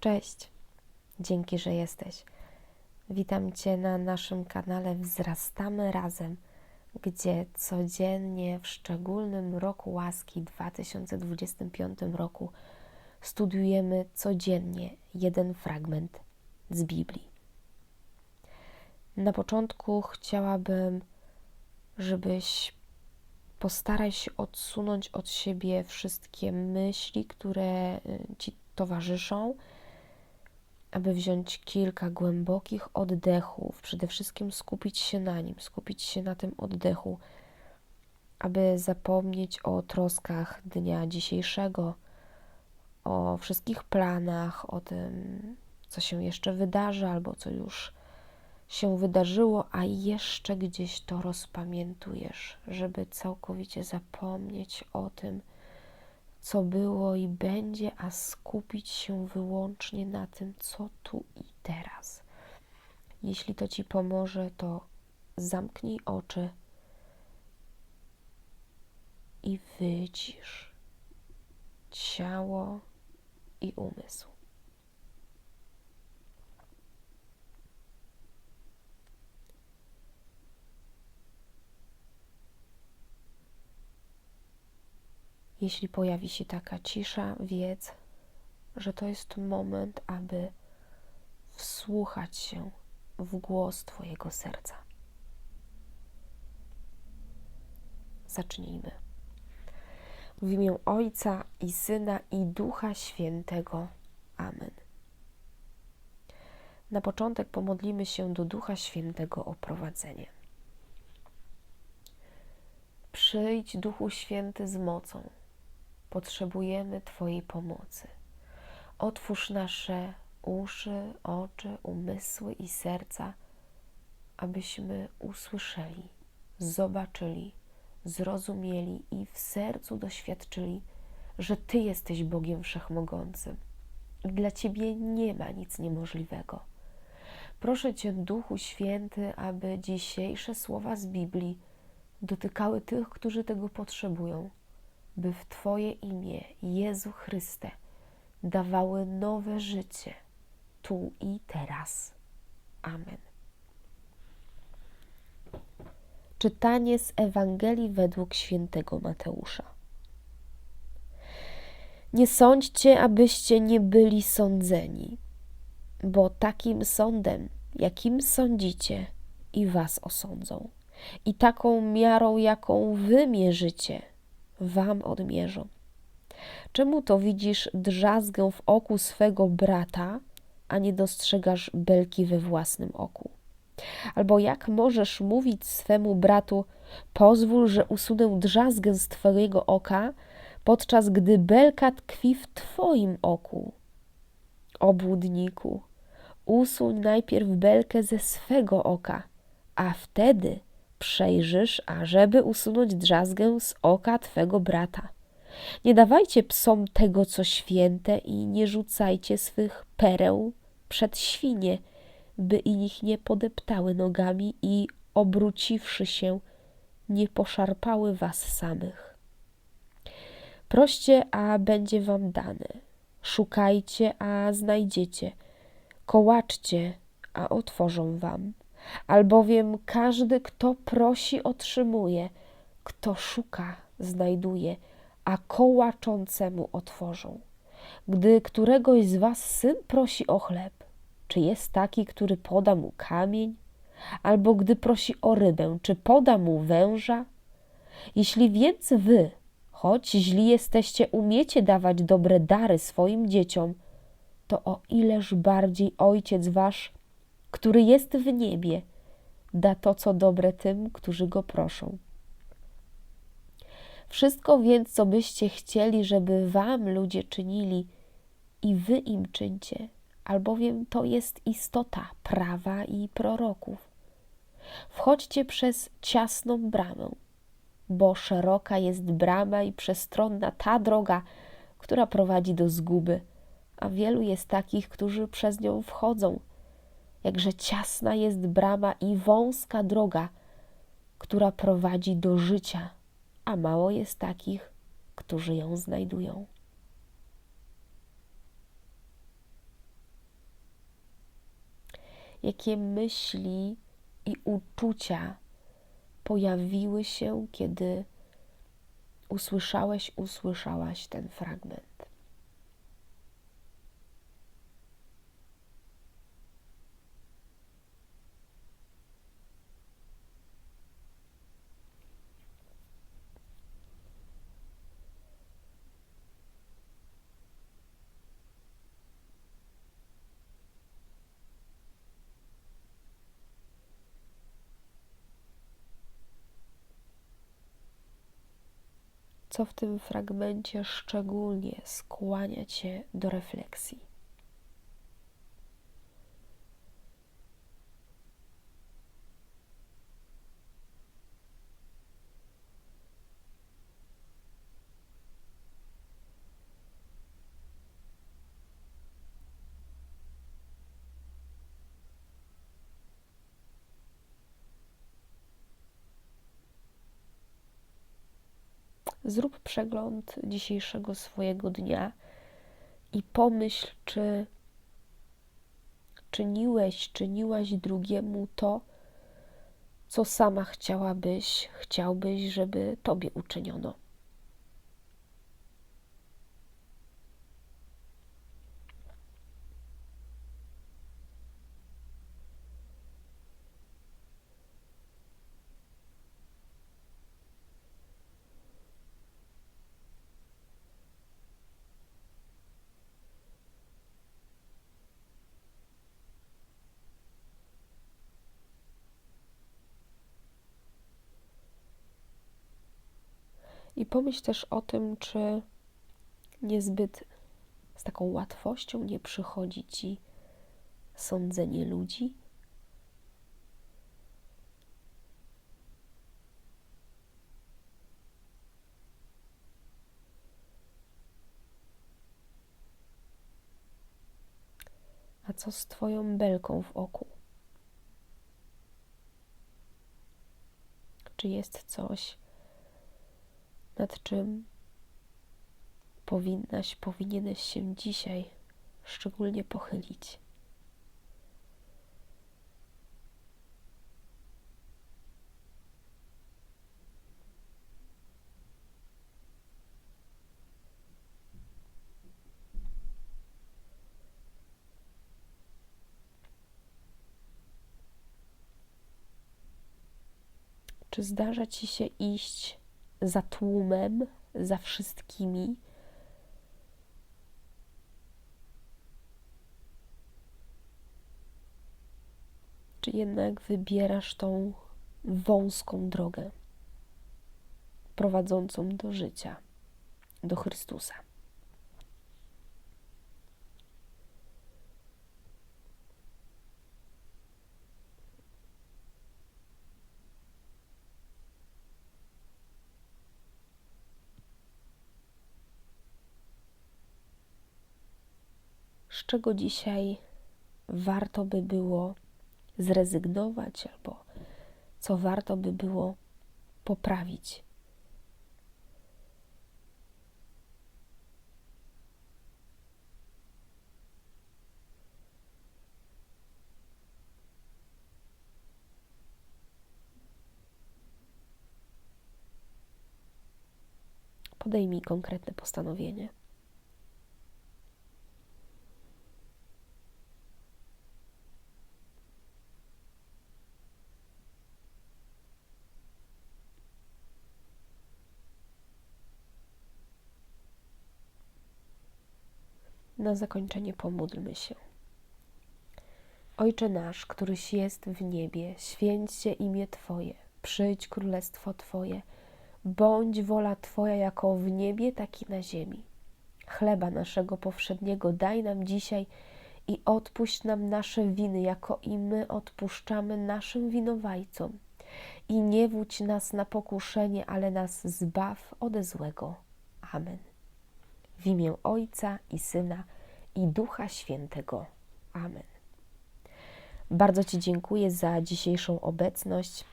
Cześć, dzięki, że jesteś. Witam Cię na naszym kanale Wzrastamy Razem, gdzie codziennie w szczególnym roku łaski 2025 roku studiujemy codziennie jeden fragment z Biblii. Na początku chciałabym, żebyś postaraj się odsunąć od siebie wszystkie myśli, które y, Ci towarzyszą aby wziąć kilka głębokich oddechów, przede wszystkim skupić się na nim, skupić się na tym oddechu, aby zapomnieć o troskach dnia dzisiejszego, o wszystkich planach, o tym, co się jeszcze wydarzy albo co już się wydarzyło, a jeszcze gdzieś to rozpamiętujesz, żeby całkowicie zapomnieć o tym, co było i będzie, a skupić się wyłącznie na tym, co tu i teraz. Jeśli to ci pomoże, to zamknij oczy i wycisz ciało i umysł. Jeśli pojawi się taka cisza, wiedz, że to jest moment, aby wsłuchać się w głos Twojego serca. Zacznijmy. W imię Ojca i Syna i Ducha Świętego. Amen. Na początek pomodlimy się do Ducha Świętego o prowadzenie. Przyjdź, Duchu Święty, z mocą potrzebujemy Twojej pomocy. Otwórz nasze uszy, oczy, umysły i serca, abyśmy usłyszeli, zobaczyli, zrozumieli i w sercu doświadczyli, że Ty jesteś Bogiem Wszechmogącym. Dla Ciebie nie ma nic niemożliwego. Proszę Cię, Duchu Święty, aby dzisiejsze słowa z Biblii dotykały tych, którzy tego potrzebują by w Twoje imię, Jezu Chryste, dawały nowe życie tu i teraz. Amen. Czytanie z Ewangelii według świętego Mateusza. Nie sądźcie, abyście nie byli sądzeni, bo takim sądem, jakim sądzicie, i was osądzą. I taką miarą, jaką wy mierzycie, wam odmierzą. Czemu to widzisz drzazgę w oku swego brata, a nie dostrzegasz belki we własnym oku? Albo jak możesz mówić swemu bratu, pozwól, że usunę drzazgę z twojego oka, podczas gdy belka tkwi w twoim oku? Obłudniku, usuń najpierw belkę ze swego oka, a wtedy przejrzysz, ażeby usunąć drzazgę z oka twego brata. Nie dawajcie psom tego, co święte i nie rzucajcie swych pereł przed świnie, by i nich nie podeptały nogami i obróciwszy się, nie poszarpały was samych. Proście, a będzie wam dane. Szukajcie, a znajdziecie. Kołaczcie, a otworzą wam albowiem każdy, kto prosi, otrzymuje, kto szuka, znajduje, a kołaczącemu otworzą. Gdy któregoś z was syn prosi o chleb, czy jest taki, który poda mu kamień? Albo gdy prosi o rybę, czy poda mu węża? Jeśli więc wy, choć źli jesteście, umiecie dawać dobre dary swoim dzieciom, to o ileż bardziej Ojciec Wasz który jest w niebie, da to, co dobre tym, którzy go proszą. Wszystko więc, co byście chcieli, żeby wam ludzie czynili, i wy im czyńcie, albowiem to jest istota prawa i proroków. Wchodźcie przez ciasną bramę, bo szeroka jest brama i przestronna ta droga, która prowadzi do zguby, a wielu jest takich, którzy przez nią wchodzą jakże ciasna jest brama i wąska droga, która prowadzi do życia, a mało jest takich, którzy ją znajdują. jakie myśli i uczucia pojawiły się, kiedy usłyszałeś, usłyszałaś ten fragment. Co w tym fragmencie szczególnie skłania Cię do refleksji. Zrób przegląd dzisiejszego swojego dnia i pomyśl, czy czyniłeś, czyniłaś drugiemu to, co sama chciałabyś, chciałbyś, żeby tobie uczyniono. I pomyśl też o tym, czy niezbyt z taką łatwością nie przychodzi ci sądzenie ludzi. A co z Twoją belką w oku? Czy jest coś, nad czym powinnaś, powinieneś się dzisiaj szczególnie pochylić. Czy zdarza ci się iść za tłumem, za wszystkimi. Czy jednak wybierasz tą wąską drogę prowadzącą do życia, do Chrystusa? Z czego dzisiaj warto by było zrezygnować, albo co warto by było poprawić. Podejmij konkretne postanowienie. Na zakończenie pomódlmy się. Ojcze nasz, któryś jest w niebie, święć się imię Twoje, przyjdź królestwo Twoje, bądź wola Twoja jako w niebie, tak i na ziemi. Chleba naszego powszedniego daj nam dzisiaj i odpuść nam nasze winy, jako i my odpuszczamy naszym winowajcom. I nie wódź nas na pokuszenie, ale nas zbaw ode złego. Amen. W imię Ojca i Syna i Ducha Świętego. Amen. Bardzo Ci dziękuję za dzisiejszą obecność.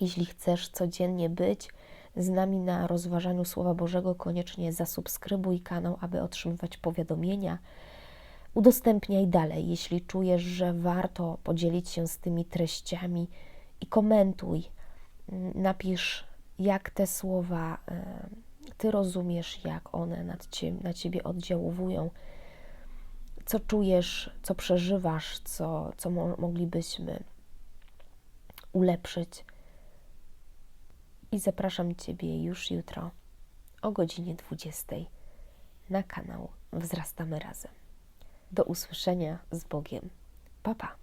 Jeśli chcesz codziennie być z nami na rozważaniu Słowa Bożego, koniecznie zasubskrybuj kanał, aby otrzymywać powiadomienia. Udostępniaj dalej, jeśli czujesz, że warto podzielić się z tymi treściami i komentuj. Napisz, jak te słowa ty rozumiesz, jak one na ciebie oddziałują, co czujesz, co przeżywasz, co, co mo- moglibyśmy ulepszyć. I zapraszam Ciebie już jutro o godzinie 20 na kanał Wzrastamy Razem. Do usłyszenia z Bogiem. Pa, pa.